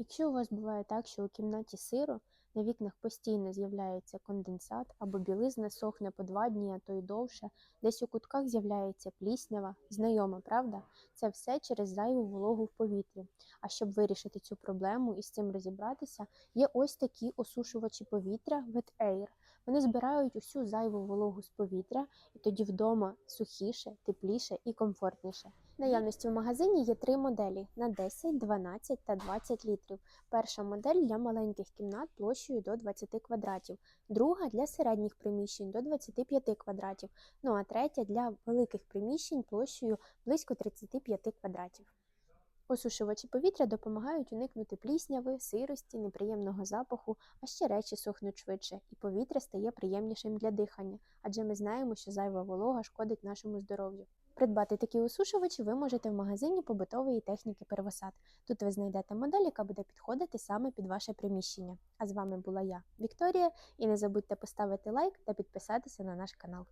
Якщо у вас буває так, що у кімнаті сиро, на вікнах постійно з'являється конденсат або білизна сохне по два дні, а то й довше, десь у кутках з'являється пліснява, знайома, правда? Це все через зайву вологу в повітрі. А щоб вирішити цю проблему і з цим розібратися, є ось такі осушувачі повітря Wet Air. Вони збирають усю зайву вологу з повітря, і тоді вдома сухіше, тепліше і комфортніше. Наявності в магазині є три моделі на 10, 12 та 20 літрів. Перша модель для маленьких кімнат площею до 20 квадратів, друга для середніх приміщень до 25 квадратів, ну а третя для великих приміщень площею близько 35 квадратів. Осушувачі повітря допомагають уникнути плісняви, сирості, неприємного запаху, а ще речі сохнуть швидше, і повітря стає приємнішим для дихання, адже ми знаємо, що зайва волога шкодить нашому здоров'ю. Придбати такі осушувачі ви можете в магазині побутової техніки Первосад. Тут ви знайдете модель, яка буде підходити саме під ваше приміщення. А з вами була я, Вікторія, і не забудьте поставити лайк та підписатися на наш канал.